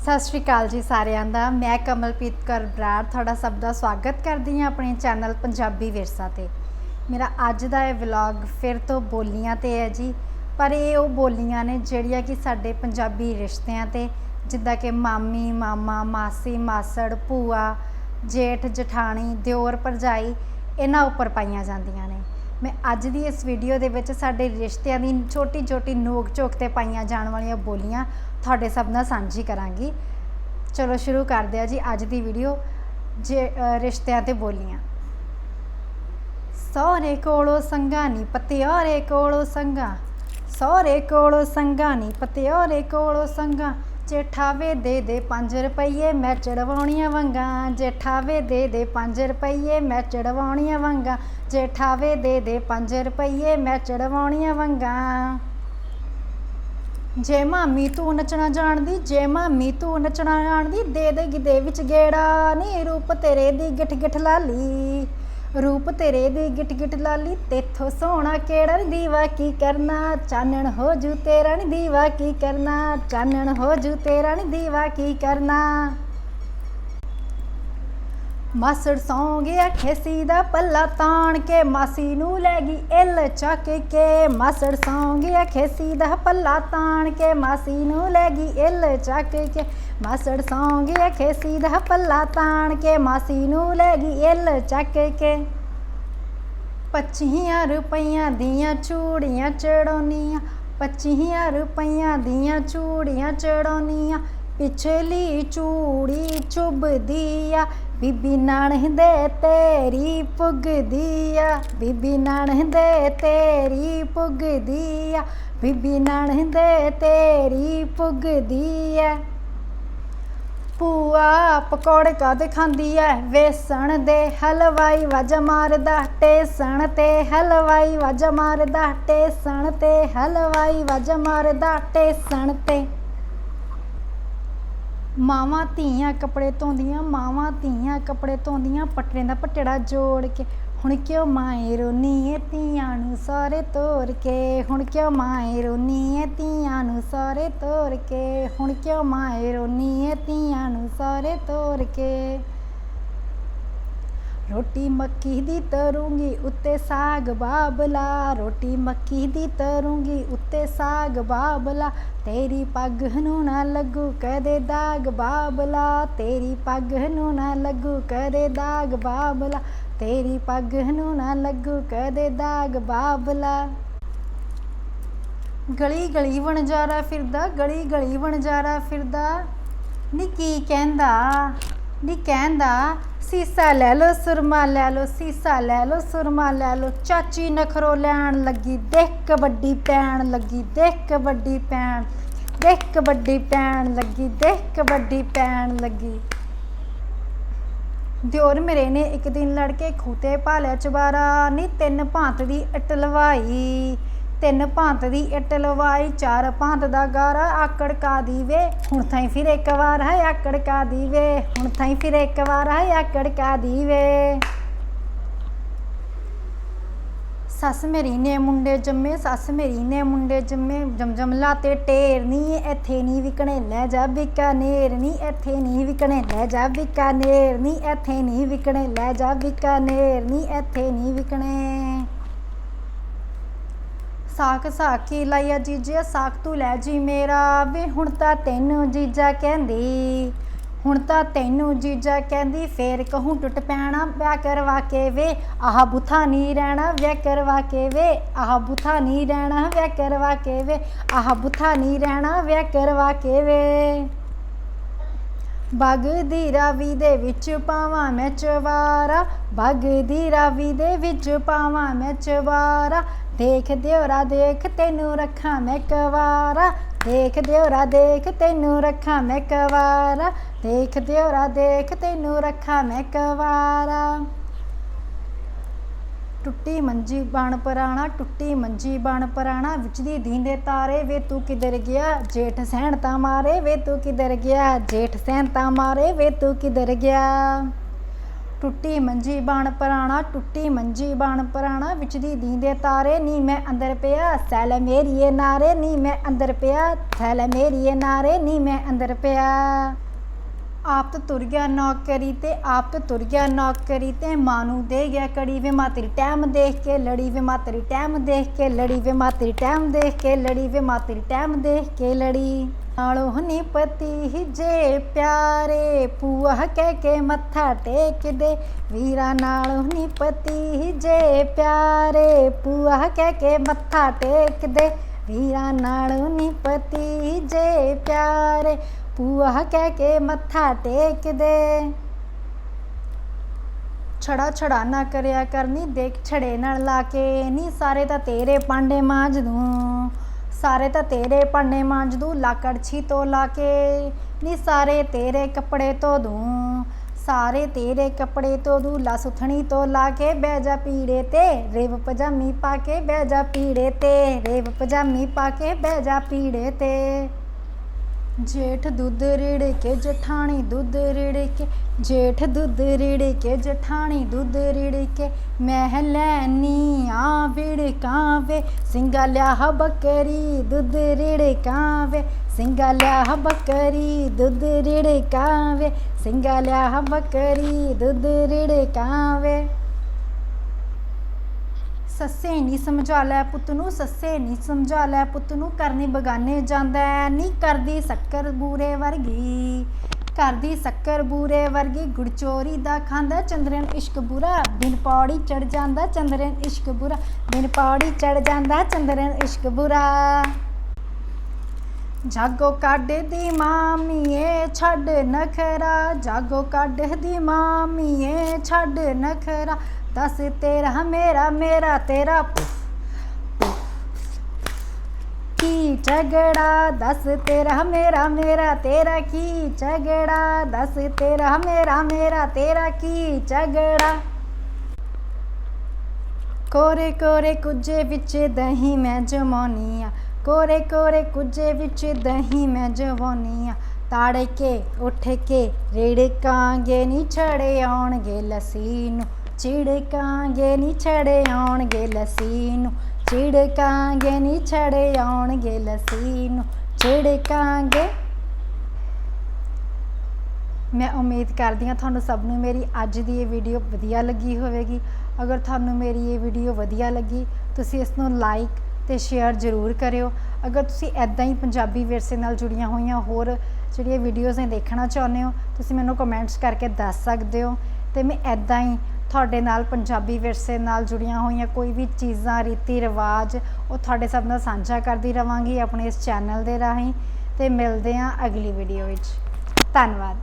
ਸਤਿ ਸ਼੍ਰੀ ਅਕਾਲ ਜੀ ਸਾਰਿਆਂ ਦਾ। ਮੈਂ ਕਮਲਪ੍ਰੀਤ ਕੌਰ ਬਰਾੜ ਤੁਹਾਡਾ ਸਭ ਦਾ ਸਵਾਗਤ ਕਰਦੀ ਹਾਂ ਆਪਣੇ ਚੈਨਲ ਪੰਜਾਬੀ ਵਿਰਸਾ ਤੇ। ਮੇਰਾ ਅੱਜ ਦਾ ਇਹ ਵਲੌਗ ਫਿਰ ਤੋਂ ਬੋਲੀਆਂ ਤੇ ਹੈ ਜੀ, ਪਰ ਇਹ ਉਹ ਬੋਲੀਆਂ ਨੇ ਜਿਹੜੀਆਂ ਕਿ ਸਾਡੇ ਪੰਜਾਬੀ ਰਿਸ਼ਤਿਆਂ ਤੇ, ਜਿੱਦਾਂ ਕਿ ਮਾਮੀ, ਮਾਮਾ, ਮਾਸੀ, ਮਾਸੜ, ਭੂਆ, ਜੇਠ, ਜਠਾਣੀ, ਦਿਓਰ, ਭਰਜਾਈ, ਇਹਨਾਂ ਉੱਪਰ ਪਾਈਆਂ ਜਾਂਦੀਆਂ ਨੇ। ਮੈਂ ਅੱਜ ਦੀ ਇਸ ਵੀਡੀਓ ਦੇ ਵਿੱਚ ਸਾਡੇ ਰਿਸ਼ਤਿਆਂ ਦੀ ਛੋਟੀ ਛੋਟੀ ਨੋਕ ਝੋਕ ਤੇ ਪਾਈਆਂ ਜਾਣ ਵਾਲੀਆਂ ਬੋਲੀਆਂ ਤੁਹਾਡੇ ਸਭ ਨਾਲ ਸਾਂਝੀ ਕਰਾਂਗੀ। ਚਲੋ ਸ਼ੁਰੂ ਕਰਦੇ ਆ ਜੀ ਅੱਜ ਦੀ ਵੀਡੀਓ ਜੇ ਰਿਸ਼ਤਿਆਂ ਤੇ ਬੋਲੀਆਂ। ਸਹੁਰੇ ਕੋਲੋਂ ਸੰਗਾ ਨਹੀਂ ਪਤਿਆਰੇ ਕੋਲੋਂ ਸੰਗਾ, ਸਹੁਰੇ ਕੋਲੋਂ ਸੰਗਾ ਨਹੀਂ ਪਤਿਆਰੇ ਕੋਲੋਂ ਸੰਗਾ ਜੇਠਾਵੇ ਦੇ ਦੇ 5 ਰੁਪਏ ਮੈਂ ਚੜਵਾਉਣੀਆਂ ਵੰਗਾ ਜੇਠਾਵੇ ਦੇ ਦੇ 5 ਰੁਪਏ ਮੈਂ ਚੜਵਾਉਣੀਆਂ ਵੰਗਾ ਜੇਠਾਵੇ ਦੇ ਦੇ 5 ਰੁਪਏ ਮੈਂ ਚੜਵਾਉਣੀਆਂ ਵੰਗਾ। ਜੇ ਮਾਮੀ ਤੂੰ ਨੱਚਣਾ ਜਾਣਦੀ, ਜੇ ਮਾਮੀ ਤੂੰ ਨੱਚਣਾ ਜਾਣਦੀ, ਦੇ ਦੇ ਗਿੱਦੇ ਵਿੱਚ ਗੇੜਾ ਨੀ, ਰੂਪ ਤੇਰੇ ਦੀ ਗਿੱਠ ਗਿੱਠ ਲਾਲੀ। ਰੂਪ ਤੇਰੇ ਦੀ ਗਿੱਠ ਗਿੱਠ ਲਾਲੀ, ਤੇਥੋਂ ਸੋਹਣਾ ਕਿਹੜਾ ਨੀ ਦੀਵਾ ਕੀ ਕਰਨਾ? ਚਾਨਣ ਹੋ ਜੂ ਤੇਰਾ ਨੀ ਦੀਵਾ ਕੀ ਕਰਨਾ? ਚਾਨਣ ਹੋ ਜੂ ਤੇਰਾ ਨੀ ਦੀਵਾ ਕੀ ਕਰਨਾ? ਮਾਸੜ ਸੌਂ ਗਿਆ ਖੇਸੀ ਦਾ ਪੱਲਾ ਤਾਣ ਕੇ, ਮਾਸੀ ਨੂੰ ਲੈ ਗਈ ਇੱਲ ਚੱਕ ਕੇ। ਮਾਸੜ ਸੌਂ ਗਿਆ ਖੇਸੀ ਦਾ ਪੱਲਾ ਤਾਣ ਕੇ, ਮਾਸੀ ਨੂੰ ਲੈ ਗਈ ਇੱਲ ਚੱਕ ਕੇ। ਮਾਸੜ ਸੌਂ ਗਿਆ ਖੇਸੀ ਦਾ ਪੱਲਾ ਤਾਣ ਕੇ, ਮਾਸੀ ਨੂੰ ਲੈ ਗਈ ਇੱਲ ਚੱਕ ਕੇ। ਪੱਚੀਆਂ ਰੁਪਈਆਂ ਦੀਆਂ ਚੂੜੀਆਂ ਚੜਾਉਣੀਆਂ ਪੱਚੀਆਂ ਰੁਪਈਆਂ ਦੀਆਂ ਚੂੜੀਆਂ ਚੜਾਉਣੀਆਂ ਪਿਛਲੀ ਚੂੜੀ ਚੁੱਭਦੀ ਆ, ਬੀਬੀ ਨਾਨਹ ਦੇ ਤੇਰੀ ਪੁੱਗਦੀ ਆ, ਬੀਬੀ ਨਾਨਹ ਦੇ ਤੇਰੀ ਪੁੱਗਦੀ ਆ, ਬੀਬੀ ਨਾਨਹ ਦੇ ਤੇਰੀ ਪੁੱਗਦੀ ਆ। ਪੂਆ ਪਕੌੜੇ ਕਾਦੇ ਖਾਂਦੀ ਐ? ਵੇਸਣ ਦੇ ਹਲਵਾਈ ਵਜ ਮਾਰਦਾ, ਟੇਸਣ ਤੇ ਹਲਵਾਈ ਵਜ ਮਾਰਦਾ, ਟੇਸਣ ਤੇ ਹਲਵਾਈ ਵਜ ਮਾਰਦਾ, ਟੇਸਣ ਤੇ। ਮਾਵਾਂ ਧੀਆਂ ਕੱਪੜੇ ਧੋਂਦੀਆਂ, ਮਾਵਾਂ ਧੀਆਂ ਕੱਪੜੇ ਧੋਂਦੀਆਂ ਪਟੜੇ ਦਾ ਪਟੜਾ ਜੋੜ ਕੇ, ਹੁਣ ਕਿਉਂ ਮਾਏ ਰੋਨੀ ਏ ਧੀਆਂ ਨੂੰ ਸਾਰੇ ਤੋਰ ਕੇ, ਹੁਣ ਕਿਉਂ ਮਾਏ ਰੋਨੀ ਏ ਧੀਆਂ ਨੂੰ ਸਾਰੇ ਤੋਰ ਕੇ, ਹੁਣ ਕਿਉਂ ਮਾਏ ਰੋਨੀ ਏ ਧੀਆਂ ਨੂੰ ਸਾਰੇ ਤੋਰ ਕੇ? ਰੋਟੀ ਮੱਕੀ ਦੀ ਤਰੂੰਗੀ ਉੱਤੇ ਸਾਗ ਬਾਬਲਾ, ਰੋਟੀ ਮੱਕੀ ਦੀ ਤਰੂੰਗੀ ਉੱਤੇ ਸਾਗ ਬਾਬਲਾ, ਤੇਰੀ ਪੱਗ ਨੂੰ ਨਾ ਲੱਗੂ ਕਦੇ ਦਾਗ ਬਾਬਲਾ, ਤੇਰੀ ਪੱਗ ਨੂੰ ਨਾ ਲੱਗੂ ਕਦੇ ਦਾਗ ਬਾਬਲਾ, ਤੇਰੀ ਪੱਗ ਨੂੰ ਨਾ ਲੱਗੂ ਕਦੇ ਦਾਗ ਬਾਬਲਾ। ਗਲੀ ਗਲੀ ਵਣਜਾਰਾ ਫਿਰਦਾ, ਗਲੀ ਗਲੀ ਵਣਜਾਰਾ ਫਿਰਦਾ। ਨੀ ਕੀ ਕਹਿੰਦਾ? ਨੀ ਕਹਿੰਦਾ, ਸੀਸਾ ਲੈ ਲੋ ਸੁਰਮਾ ਲੈ ਲੋ ਸੀਸਾ ਲੈ ਲੋ ਸੁਰਮਾ ਲੈ ਲੋ ਚਾਚੀ ਨਖਰੋ ਲੈਣ ਲੱਗੀ, ਦੇਖ ਕਬੱਡੀ ਪੈਣ ਲੱਗੀ, ਦੇਖ ਕਬੱਡੀ ਪੈਣ, ਦੇਖ ਕਬੱਡੀ ਪੈਣ ਲੱਗੀ, ਦੇਖ ਕਬੱਡੀ ਪੈਣ ਲੱਗੀ। ਦਿਓਰ ਮੇਰੇ ਨੇ ਇੱਕ ਦਿਨ ਲੜ ਕੇ ਖੂਤੇ ਭਾਲਿਆ ਚਵਾਰਾ ਨੀ ਤਿੰਨ ਭਾਂਤ ਦੀ ਇੱਟ ਤਿੰਨ ਭਾਂਤ ਦੀ ਇੱਟ ਲਵਾਈ, ਚਾਰ ਭਾਂਤ ਦਾ ਗਾਰਾ, ਆਕੜ ਕਾ ਦੀਵੇ, ਹੁਣ ਥਾਈ ਫਿਰ ਇੱਕ ਵਾਰ ਹੈ, ਆਕੜ ਕਾ ਦੀਵੇ, ਹੁਣ ਥਾਈ ਫਿਰ ਇੱਕ ਵਾਰ ਹੈ, ਆਕੜ ਕਾ ਦੀਵੇ। ਸੱਸ ਮੇਰੀ ਨੇ ਮੁੰਡੇ ਜੰਮੇ, ਸੱਸ ਮੇਰੀ ਨੇ ਮੁੰਡੇ ਜੰਮੇ, ਜਮਜਮ ਲਾਤੇ ਢੇਰ ਨੀ, ਇੱਥੇ ਨਹੀਂ ਵਿਕਣੇ, ਲੈ ਜਾ ਬਿਕਾਨੇਰ ਨੀ, ਇੱਥੇ ਨਹੀਂ ਵਿਕਣੇ, ਲੈ ਜਾ ਬਿਕਾਨੇਰ ਨੀ, ਇੱਥੇ ਨਹੀਂ ਵਿਕਣੇ, ਲੈ ਜਾ ਬਿਕਾਨੇਰ ਨੀ, ਇੱਥੇ ਨਹੀਂ ਵਿਕਣੇ। ਸਾਖ ਸਾਖੀ ਲਾਇਆ ਜੀਜੇ, ਸਾਖ ਤੂੰ ਲੈ ਜੀ ਮੇਰਾ। ਵੇ ਹੁਣ ਤਾਂ ਤੈਨੂੰ ਜੀਜਾ ਕਹਿੰਦੀ, ਹੁਣ ਤਾਂ ਤੈਨੂੰ ਜੀਜਾ ਕਹਿੰਦੀ, ਫੇਰ ਕਹੂੰ ਟੁੱਟ ਪੈਣਾ, ਵਿਆਹ ਕਰਵਾ ਕੇ ਵੇ। ਆਹ ਬੁਥਾ ਨਹੀਂ ਰਹਿਣਾ, ਵਿਆਹ ਕਰਵਾ ਕੇ ਵੇ। ਆਹ ਬੁਥਾ ਨਹੀਂ ਰਹਿਣਾ, ਵਿਆਹ ਕਰਵਾ ਕੇ ਵੇ। ਆਹ ਬੁਥਾ ਨਹੀਂ ਰਹਿਣਾ, ਵਿਆਹ ਕਰਵਾ ਕੇ ਵੇ। ਬਗ ਰਾਵੀ ਦੇ ਵਿੱਚ ਪਾਵਾਂ ਮੈਂ ਚਵਾਰਾ, ਬਗ ਦੀ ਰਾਵੀ ਦੇ ਵਿੱਚ ਪਾਵਾਂ ਮੈਂ ਚਵਾਰਾ। ਦੇਖ ਦਿਓਰਾ, ਦੇਖ ਤੈਨੂੰ ਰੱਖਾਂ ਮੈਂ ਕਵਾਰਾ। ਦੇਖ ਦਿਓਰਾ, ਦੇਖ ਤੈਨੂੰ ਰੱਖਾਂ ਮੈਂ ਕਵਾਰਾ। ਦੇਖ ਦਿਓਰਾ, ਦੇਖ ਤੈਨੂੰ ਰੱਖਾਂ ਮੈਂ ਕਵਾਰਾ। ਟੁੱਟੀ ਮੰਜੀ ਬਣ ਪਰਾਣਾ, ਟੁੱਟੀ ਮੰਜੀ ਬਣ ਪਰਾਣਾ। ਵਿੱਚ ਦੀ ਦੀਂਦੇ ਤਾਰੇ ਵੇ ਤੂੰ ਕਿਧਰ ਗਿਆ? ਜੇਠ ਸਹਿਣ ਤਾਂ ਮਾਰੇ ਵੇ ਤੂੰ ਕਿਧਰ ਗਿਆ? ਜੇਠ ਸਹਿਣ ਤਾਂ ਮਾਰੇ ਵੇ ਤੂੰ ਕਿਧਰ ਗਿਆ? ਟੁੱਟੀ ਮੰਜੀ ਬਾਣ ਪਰਾਣਾ, ਟੁੱਟੀ ਮੰਜੀ ਬਾਣ ਪਰਾਣਾ, ਵਿੱਚ ਦੀ ਦੀਂਦੇ ਤਾਰੇ, ਨੀ ਮੈਂ ਅੰਦਰ ਪਿਆ, ਸੈਲ ਮੇਰੀਏ ਨਾਰੇ, ਨੀ ਮੈਂ ਅੰਦਰ ਪਿਆ ਸੈਲ ਮੇਰੀਏ ਨਾਰੇ, ਨੀ ਮੈਂ ਅੰਦਰ ਪਿਆ। ਆਪ ਤਾਂ ਤੁਰ ਗਿਆ ਨੌਕਰੀ ਤੇ, ਆਪ ਤਾਂ ਤੁਰ ਗਿਆ ਨੌਕਰੀ ਤੇ। ਮਾਂ ਨੂੰ ਦੇ ਗਿਆ ਕੜੀ ਵੇ ਮਾਤਰੀ ਤੇਰੀ ਟਾਈਮ ਦੇਖ ਕੇ, ਲੜੀ ਵੇ ਮਾਂ ਟਾਈਮ ਦੇਖ ਕੇ, ਲੜੀ ਵੇ ਮਾਤਰੀ ਤੇਰੀ ਟਾਈਮ ਦੇਖ ਕੇ, ਲੜੀ ਵੇ ਮਾਤਰੀ ਤੇਰੀ ਟਾਈਮ ਦੇਖ ਕੇ ਲੜੀ। ਨਾਲੋਂ ਹਨੀ ਪਤੀ ਜੇ ਪਿਆਰੇ ਪੂਆ ਕਹਿ ਕੇ ਮੱਥਾ ਟੇਕ ਦੇ ਵੀਰਾ ਨਾਲੋਂ ਹਨੀ ਪਤੀ ਜੇ ਪਿਆਰੇ ਪੂਆ ਕਹਿ ਕੇ ਮੱਥਾ ਟੇਕ ਦੇ ਵੀਰਾ ਨਾਲੋਂ ਨੀ ਪਤੀ ਜੇ ਪਿਆਰੇ ਪੂਆ ਕਹਿ ਕੇ ਮੱਥਾ ਟੇਕ ਦੇ। ਛੜਾ ਛੜਾ ਨਾ ਕਰਿਆ ਕਰਨੀ, ਦੇਖ ਛੜੇ ਨਾਲ ਲਾ ਕੇ ਨੀ, ਸਾਰੇ ਤਾਂ ਤੇਰੇ ਪਾਂਡੇ ਮਾਂਜ ਦੂੰ। ਸਾਰੇ ਤਾਂ ਤੇਰੇ ਪਾਂਡੇ ਮਾਂਜ ਦੂੰ ਲਾਕੜਛੀ ਤੋਂ ਲਾ ਕੇ ਨੀ, ਸਾਰੇ ਤੇਰੇ ਕੱਪੜੇ ਧੋ ਦੂੰ। ਸਾਰੇ ਤੇਰੇ ਕੱਪੜੇ ਤੋਂ ਦੂੰ ਲਾ ਸੁਥਣੀ ਤੋਂ ਲਾ ਕੇ ਬਹਿ ਜਾ ਪੀੜੇ ਤੇ, ਰੇਵ ਪਜਾਮੀ ਪਾ ਕੇ ਬਹਿ ਜਾ ਪੀੜੇ ਤੇ, ਰੇਵ ਪਜਾਮੀ ਪਾ ਕੇ ਬਹਿ ਜਾ ਪੀੜੇ ਤੇ। जेठ दूध रेड़े के जठानी दूध रेड़े के, जेठ दूध रेड़े के जठानी दूध रेड़े के महलैनी आविड़ कावे, सिंगाल्या बकरी दूध रेड़े कावे, सिंगाल्या बकरी दूध रेड़े कावे, सिंगाल्या बकरी दूध रेड़े कावे। ਸੱਸੇ ਨਹੀਂ ਸਮਝਾ ਲੈ ਪੁੱਤ ਨੂੰ, ਸੱਸੇ ਨਹੀਂ ਸਮਝਾ ਲੈ ਪੁੱਤ ਨੂੰ, ਕਰਨੀ ਬਗਾਨੇ ਜਾਂਦਾ ਨਹੀਂ ਕਰਦੀ ਸ਼ੱਕਰ ਬੂਰੇ ਵਰਗੀ। ਕਰਦੀ ਸ਼ੱਕਰ ਬੂਰੇ ਵਰਗੀ ਗੁੜਚੋਰੀ ਦਾ ਖਾਂਦਾ, ਚੰਦਰਨ ਇਸ਼ਕ ਬੁਰਾ ਬਿਨ ਪੌੜੀ ਚੜ ਜਾਂਦਾ, ਚੰਦਰਨ ਇਸ਼ਕ ਬੁਰਾ ਬਿਨ ਪੌੜੀ ਚੜ ਜਾਂਦਾ, ਚੰਦਰਨ ਇਸ਼ਕ ਬੁਰਾ। ਜਾਗੋ ਕੱਢਦੀ ਮਾਮੀਏ, ਛੱਡ ਨਖਰਾ। ਜਾਗੋ ਕੱਢਦੀ ਮਾਮੀਏ, ਛੱਡ ਨਖਰਾ। ਦੱਸ ਤੇਰਾ ਮੇਰਾ ਮੇਰਾ ਤੇਰਾ ਕੀ ਝਗੜਾ? ਦੱਸ ਤੇਰਾ ਮੇਰਾ ਮੇਰਾ ਤੇਰਾ ਕੀ ਝਗੜਾ? ਦੱਸ ਤੇਰਾ ਮੇਰਾ ਮੇਰਾ ਤੇਰਾ ਕੀ ਝਗੜਾ? ਕੋਰੇ ਕੋਰੇ ਕੁਝੇ ਵਿੱਚ ਦਹੀਂ ਮੈਂ ਜਮਾਉਣੀ ਆ। ਕੋਰੇ ਕੋਰੇ ਕੁਝੇ ਵਿੱਚ ਦਹੀਂ ਮੈਂ ਜਵਾਉਣੀ ਆ ਤਾੜ ਕੇ, ਉੱਠ ਕੇ ਰੇੜਕਾਂਗੇ ਨੀ ਛੜੇ ਆਉਣਗੇ ਲੱਸੀ ਨੂੰ। ਚਿੜਕਾਂਗੇ ਨੀ ਛੜੇ ਆਉਣਗੇ ਲੱਸੀ ਨੂੰ। ਚਿੜਕਾਂਗੇ ਨੀ ਛੜੇ ਆਉਣਗੇ ਲੱਸੀ ਨੂੰ। ਚਿੜਕਾਂਗੇ। ਮੈਂ ਉਮੀਦ ਕਰਦੀ ਹਾਂ ਤੁਹਾਨੂੰ ਸਭ ਨੂੰ ਮੇਰੀ ਅੱਜ ਦੀ ਇਹ ਵੀਡੀਓ ਵਧੀਆ ਲੱਗੀ ਹੋਵੇਗੀ। ਅਗਰ ਤੁਹਾਨੂੰ ਮੇਰੀ ਇਹ ਵੀਡੀਓ ਵਧੀਆ ਲੱਗੀ, ਤੁਸੀਂ ਇਸ ਨੂੰ ਲਾਈਕ ਤੇ ਸ਼ੇਅਰ ਜ਼ਰੂਰ ਕਰਿਓ। ਅਗਰ ਤੁਸੀਂ ਐਦਾਂ ਹੀ ਪੰਜਾਬੀ ਵਿਰਸੇ ਨਾਲ ਜੁੜੀਆਂ ਹੋਈਆਂ ਹੋਰ ਜਿਹੜੀਆਂ ਵੀਡੀਓਜ਼ ਨੇ ਦੇਖਣਾ ਚਾਹੁੰਦੇ ਹੋ, ਤੁਸੀਂ ਮੈਨੂੰ ਕਮੈਂਟਸ ਕਰਕੇ ਦੱਸ ਸਕਦੇ ਹੋ। ਤੇ ਮੈਂ ਐਦਾਂ ਹੀ ਤੁਹਾਡੇ ਨਾਲ ਪੰਜਾਬੀ ਵਿਰਸੇ ਨਾਲ ਜੁੜੀਆਂ ਹੋਈਆਂ ਕੋਈ ਵੀ ਚੀਜ਼ਾਂ, ਰੀਤੀ ਰਿਵਾਜ, ਉਹ ਤੁਹਾਡੇ ਸਭ ਨਾਲ ਸਾਂਝਾ ਕਰਦੀ ਰਵਾਂਗੀ ਆਪਣੇ ਇਸ ਚੈਨਲ ਦੇ ਰਾਹੀਂ। ਤੇ ਮਿਲਦੇ ਹਾਂ ਅਗਲੀ ਵੀਡੀਓ ਵਿੱਚ। ਧੰਨਵਾਦ।